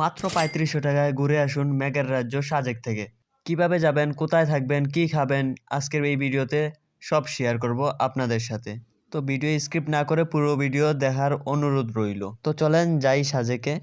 মাত্র পঁয়ত্রিশশো টাকায় ঘুরে আসুন মেঘের রাজ্য সাজেক থেকে। কীভাবে যাবেন কোথায় থাকবেন কি খাবেন আজকের এই ভিডিওতে সব শেয়ার করব আপনাদের সাথে। তো ভিডিও স্কিপ না করে পুরো ভিডিও দেখার অনুরোধ রইল। তো চলেন যাই সাজেকে।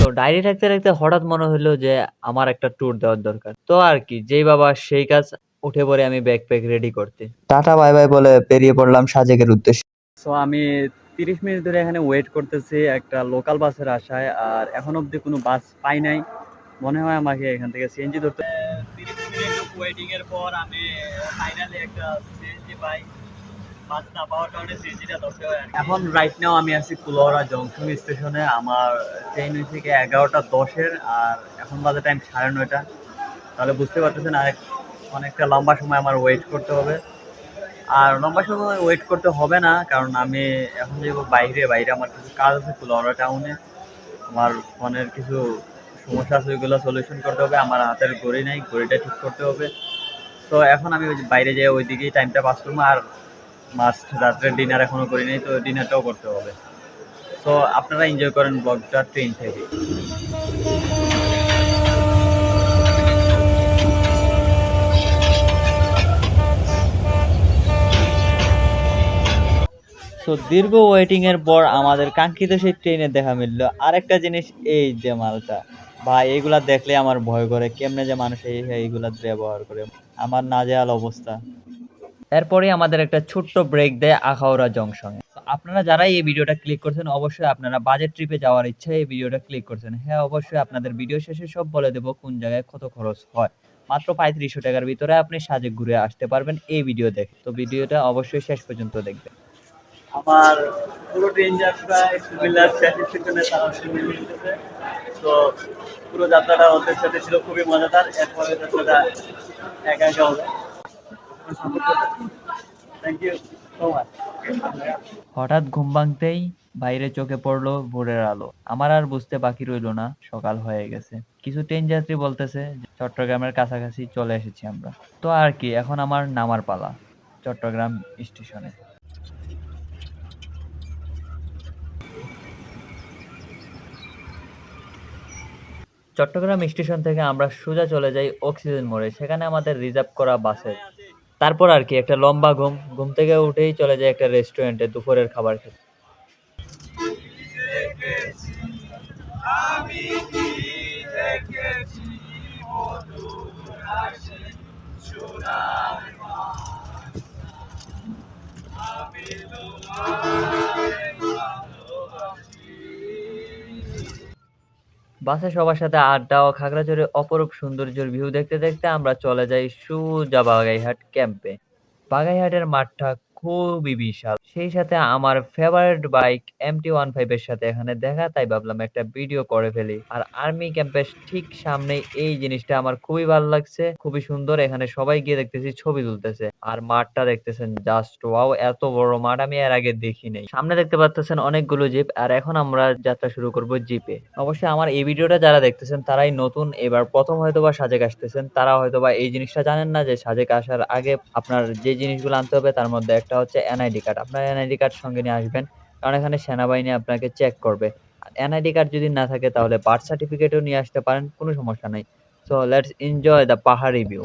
তো ডায়েরি রাখতে রাখতে হঠাৎ মনে হলো যে আমার একটা ট্যুর দেওয়ার দরকার। তো আর কি যেই বাবা সেই কাজ উঠে পড়ে আমি ব্যাগ প্যাক রেডি করতে। টাটা বাই বাই বলে বেরিয়ে পড়লাম সাজেকের উদ্দেশ্যে। সো আমি তিরিশ মিনিট ধরে এখানে ওয়েট করতেছি একটা লোকাল বাসের আশায় আর এখন অবধি কোনো বাস পাই নাই। মনে হয় আমাকে এখান থেকে সিএনজি ধরতে তিরিশ মিনিট ওয়েটিং এর পর আমি ফাইনালি একটা সিএনজি পাই। বাস না পাওয়ার কারণে সিএনজিটা ধরতে হয় এখন রাইট নাও আমি আছি কুলহরা জংশন স্টেশনে আমার ট্রেন হয়েছে কি এগারোটা দশের আর এখন বাজে টাইম সাড়ে নয়টা। তাহলে বুঝতে পারতেছেন আর অনেকটা লম্বা সময় আমার ওয়েট করতে হবে। আর লম্বা সময় ওয়েট করতে হবে না, কারণ আমি এখন যে বাইরে বাইরে আমার কিছু কাজ আছে কুলহরা টাউনে আমার ফোনের কিছু সমস্যা আছে, ওইগুলো সলিউশন করতে হবে, আমার হাতের ঘড়ি নেই, ঘড়িটা ঠিক করতে হবে। তো এখন আমি বাইরে যেয়ে ওই দিকেই টাইমটা পাস করব, আর মাস্ট রাত্রে ডিনার এখনও করি নাই, তো ডিনারটাও করতে হবে। তো আপনারা এনজয় করেন ব্লগটা ট্রেন থেকে। তো দীর্ঘ ওয়েটিং এর পর আমাদের কাঙ্ক্ষিত সেই ট্রেনে দেখা মিললো। আরেকটা জিনিস, এই যে মালটা, ভাই এইগুলা দেখলে আমার ভয় করে, কেমনে যে মানুষ এই এইগুলা ব্যবহার করে। আমার নাজেহাল অবস্থা। এরপরে আমাদের একটা ছোট্ট ব্রেক দেয় আখাউড়া জংশনে আপনারা যারা এই ভিডিওটা ক্লিক করছেন, অবশ্যই আপনারা বাজেট ট্রিপে যাওয়ার ইচ্ছা এই ভিডিওটা ক্লিক করছেন। হ্যাঁ অবশ্যই আপনাদের ভিডিও শেষে সব বলে দেবো কোন জায়গায় কত খরচ হয়। মাত্র পঁয়ত্রিশশো টাকার ভিতরে আপনি সাজে ঘুরে আসতে পারবেন এই ভিডিও দেখে। তো ভিডিওটা অবশ্যই শেষ পর্যন্ত দেখবেন। আমার পুরো ট্রেন যাত্রা কুমিল্লার স্টেশনে তারা শুনে নিতেছে তো পুরো যাত্রাটা ওদের সাথে ছিল খুবই মজাদার। এরপরে যাত্রাটা একা একা হবে। থ্যাংক ইউ সো মাচ হঠাৎ ঘুম ভাঙতেই বাইরে চোখে পড়ল ভোরের আলো। আমার আর বুঝতে বাকি রইল না, সকাল হয়ে গেছে। কিছু ট্রেন যাত্রী বলতেছে চট্টগ্রামের কাছাকাছি চলে এসেছি আমরা। তো আর কি, এখন আমার নামার পালা, চট্টগ্রাম স্টেশনে। চট্টগ্রাম স্টেশন থেকে আমরা সোজা চলে যাই অক্সিজেন মোড়ে, সেখানে আমাদের রিজার্ভ করা বাসে তারপর আর কি, একটা লম্বা ঘুম ঘুম থেকে উঠেই চলে যায় একটা রেস্টুরেন্টে দুপুরের খাবার খেতে। বাসে সবার সাথে আড্ডা ও খাগড়াঝড়ে অপরূপ সৌন্দর্যের ভিউ দেখতে দেখতে আমরা চলে যাই সোজা বাগাইহাট ক্যাম্পে বাগাইহাটের মাঠটা খুবই বিশাল। সেই সাথে আমার favourite bike MT one five এর সাথে এখানে দেখা, তাই ভাবলাম একটা ভিডিও করে ফেলি। আর আর্মি ক্যাম্পের ঠিক সামনে এই জিনিসটা আমার খুবই ভালো লাগছে। খুবই সুন্দর, এখানে সবাই গিয়ে দেখতেছি, ছবি তুলতেছে। আর মাঠটা দেখতেছেন জাস্ট ওয়াও এত বড় মাঠ, আমি এর আগে দেখি নাই সামনে দেখতে পাচ্ছেন অনেকগুলো জিপ আর এখন আমরা যাত্রা শুরু করব জিপে অবশ্যই আমার এই ভিডিওটা যারা দেখতেছেন, তারাই নতুন, এবার প্রথম হয়তো বা সাজেক আসতেছেন। তারা হয়তো বা এই জিনিসটা জানেন না যে সাজেক আসার আগে আপনার যে জিনিসগুলো আনতে হবে, তার মধ্যে একটা হচ্ছে এনআইডি কার্ড আপনার এনআইডি কার্ড সঙ্গে নিয়ে আসবেন, কারণ এখানে সেনাবাহিনী আপনাকে চেক করবে। আর এনআইডি কার্ড যদি না থাকে, তাহলে বার্থ সার্টিফিকেটও নিয়ে আসতে পারেন, কোনো সমস্যা নেই। সো লেটস এনজয় দ্য পাহাড়ি ভিউ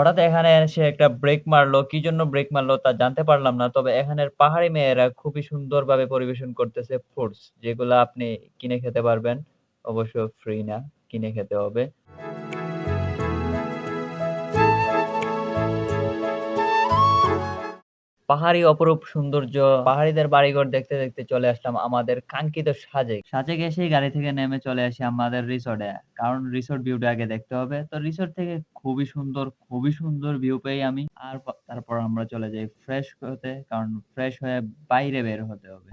হঠাৎ এখানে সে একটা ব্রেক মারলো। কি জন্য ব্রেক মারলো তা জানতে পারলাম না, তবে এখানের পাহাড়ি মেয়েরা খুবই সুন্দরভাবে পরিবেশন করতেছে ফ্রুটস যেগুলো আপনি কিনে খেতে পারবেন। অবশ্য ফ্রি না, কিনে খেতে হবে। পাহাড়ি অপরূপ সৌন্দর্য, পাহাড়িদের বাড়িঘর দেখতে দেখতে চলে আসলাম আমাদের কাঙ্ক্ষিত সাজেক। সাজেক এসেই গাড়ি থেকে নেমে চলে আসি আমাদের রিসোর্টে। কারণ রিসোর্ট ভিউটা আগে দেখতে হবে। তো রিসোর্ট থেকে খুবই সুন্দর খুবই সুন্দর ভিউ পেয়ে আমি। আর তারপর আমরা চলে যাই ফ্রেশ হতে, কারণ ফ্রেশ হয়ে বাইরে বের হতে হবে।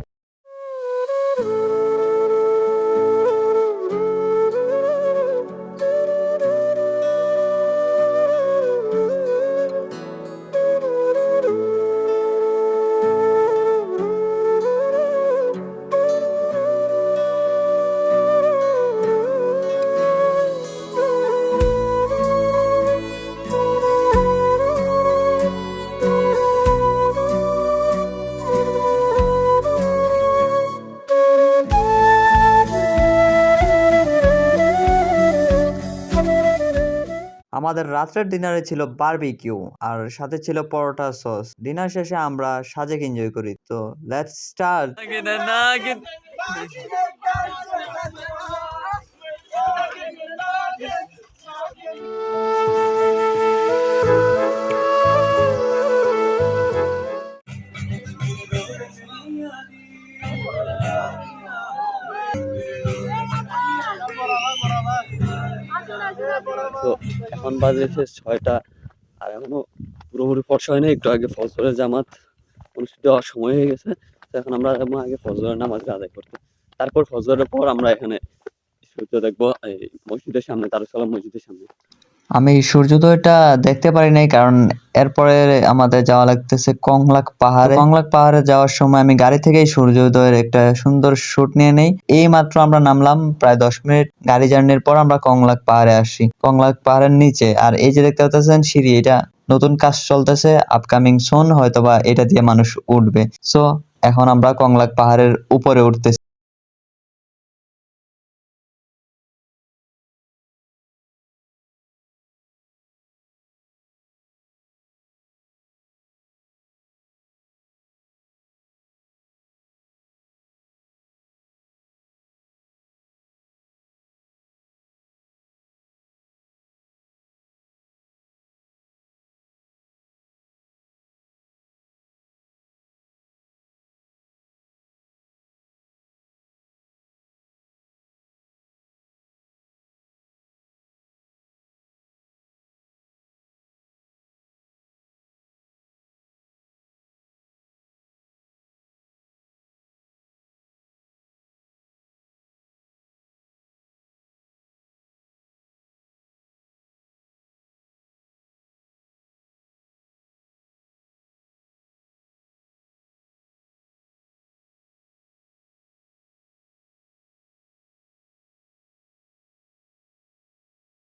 আমাদের রাত্রের ডিনারে ছিল বারবিকিউ আর সাথে ছিল পরোটা সস ডিনার শেষে আমরা সাজেক এনজয় করি তো লেটস স্টার্ট বাজেছে ছয়টা। আর এখনও পুরোপুরি ফর্সা হয়নি, একটু আগে ফজরের জামাত অনুষ্ঠিত হওয়ার সময় হয়ে গেছে। এখন আমরা আগে ফজরের নামাজ আদায় করতে। তারপর ফজরের পর আমরা এখানে সূর্য দেখব, এই মসজিদের সামনে তারুসালাম মসজিদের সামনে। আমি সূর্যোদয়টা দেখতে পারি নাই, কারণ এরপরে আমাদের যাওয়া লাগতেছে কংলাক পাহাড়ে। কংলাক পাহাড়ে যাওয়ার সময় আমি গাড়ি থেকেই সূর্যোদয়ের একটা সুন্দর শুট নিয়ে নেই। এই মাত্র আমরা নামলাম প্রায় দশ মিনিট গাড়ি জার্নির পর আমরা কংলাক পাহাড়ে আসি। কংলাক পাহাড়ের নিচে, আর এই যে দেখতে পাচ্ছেন সিঁড়ি, এটা নতুন কাজ চলতেছে আপকামিং সোন হয়তোবা এটা দিয়ে মানুষ উঠবে। সো এখন আমরা কংলাক পাহাড়ের উপরে উঠতেছি।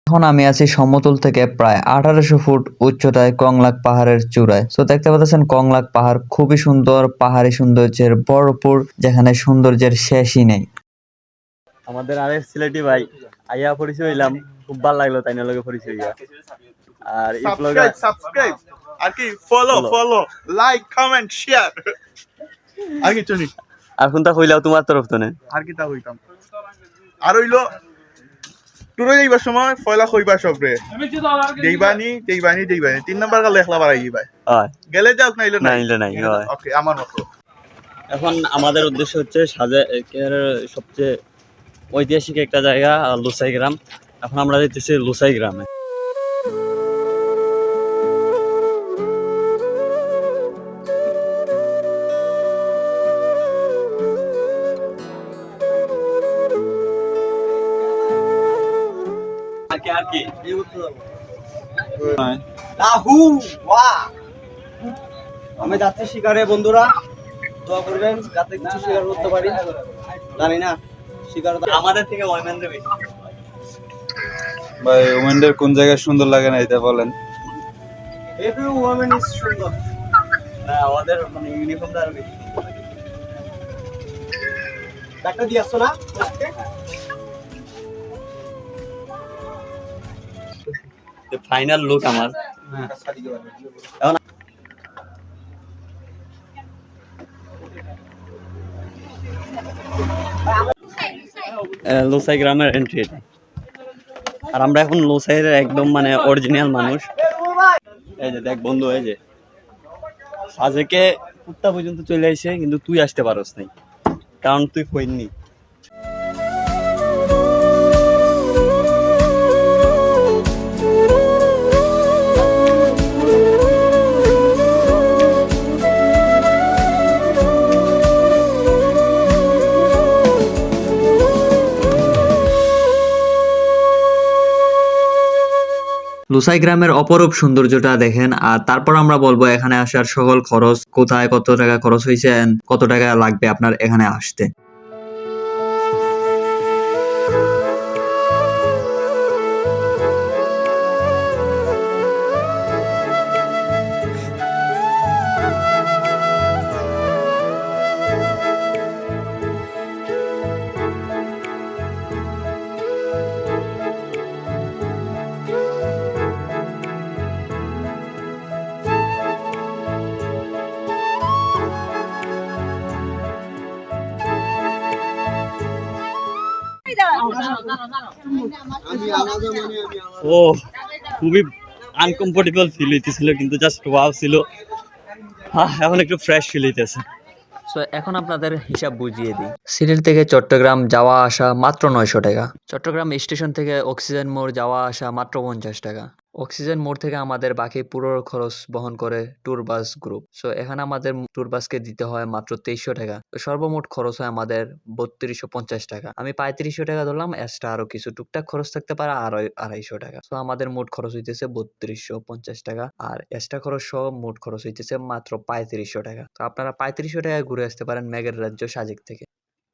এখন আমি আছি সমতল থেকে প্রায় আঠারোশো ফুট উচ্চতায় কংলাক পাহাড়ের চূড়ায়। তো দেখতে পাচ্ছেন কংলাক পাহাড় খুবই সুন্দর পাহাড়ি সৌন্দর্যের ভরপুর যেখানে সৌন্দর্যের শেষই নেই। আমাদের আরেক সিলেটি ভাই আইয়া পরিচয় হইলাম খুব ভালো লাগল তাই লগে পরিচয় হইয়া। আর এই ব্লগে সাবস্ক্রাইব সাবস্ক্রাইব আর কি follow follow like comment share আর কিছু নি আর কোনটা কইলাও তোমার তরফ তো না। আর কি তা হইতাম? আর হইল টুরে যাইবার সময় ফয়লা কইবা সবরে দেইবানি দেইবানি দেইবানি। তিন নাম্বার গালে একলা বাড়াই ভাই গেলে যাওক নাইলে নাই। নাইলে নাই, ওকে আমার মতো এখন আমাদের উদ্দেশ্য হচ্ছে সাজেকের সবচেয়ে ঐতিহাসিক একটা জায়গা লুসাই গ্রাম। এখন আমরা যেতেছি লুসাই গ্রামে। আর কি আর কি আমি যাচ্ছি শিকারে বন্ধুরা। দোয়া করবেন যাতে কিছু শিকার করতে পারি। জানি না শিকার আমাদের থেকে বেশি। ভাই ওমেনদের কোন জায়গায় সুন্দর লাগে না এটা বলেন। এভরি ওয়ামেন ইজ সুন্দর। না আমাদের মানে ইউনিফর্মটা আরও বেশি। ডাক্তার দিয়ে আসছো না? ফাইনাল লুক আমার। আহ, লোসাই গ্রামের এন্ট্রি এটা। আর আমরা এখন লোসাইয়ের একদম মানে অরিজিনাল মানুষ। এই যে দেখ বন্ধু এই যে। সাজেকে কুত্তা পর্যন্ত চলে আসে কিন্তু তুই আসতে পারস নাই। কারণ তুই কইনি লুসাই গ্রামের অপরূপ সৌন্দর্যটা দেখেন, আর তারপর আমরা বলব এখানে আসার সকল খরচ, কোথায় কত টাকা খরচ হয়েছে কত টাকা লাগবে আপনার এখানে আসতে। ও, খুবই আনকমফোর্টেবল ফিল হইতেছিল, কিন্তু জাস্ট ওয়াও ছিল। হ্যাঁ এখন একটু ফ্রেশ ফিল হইতেছে। সো এখন আপনাদের হিসাব বুঝিয়ে দিই। সিলেট থেকে চট্টগ্রাম যাওয়া আসা মাত্র নয়শো টাকা। চট্টগ্রাম স্টেশন থেকে অক্সিজেন মোড় যাওয়া আসা মাত্র পঞ্চাশ টাকা। অক্সিজেন মোড় থেকে আমাদের বাকি পুরো খরচ বহন করে ট্যুর বাস গ্রুপ সো এখানে আমাদের ট্যুর বাসকে দিতে হয় মাত্র তেইশশো টাকা। সর্বমোট খরচ হয় আমাদের বত্রিশশো পঞ্চাশ টাকা। আমি পঁয়ত্রিশশো টাকা ধরলাম এক্সট্রা আরও কিছু টুকটাক খরচ থাকতে পারে আড়াই আড়াইশো টাকা। তো আমাদের মোট খরচ হইতেছে বত্রিশশো পঞ্চাশ টাকা, আর এক্সট্রা খরচ সহ মোট খরচ হইতেছে মাত্র পঁয়ত্রিশশো টাকা। তো আপনারা পঁয়ত্রিশশো টাকায় ঘুরে আসতে পারেন মেঘের রাজ্য সাজেক থেকে।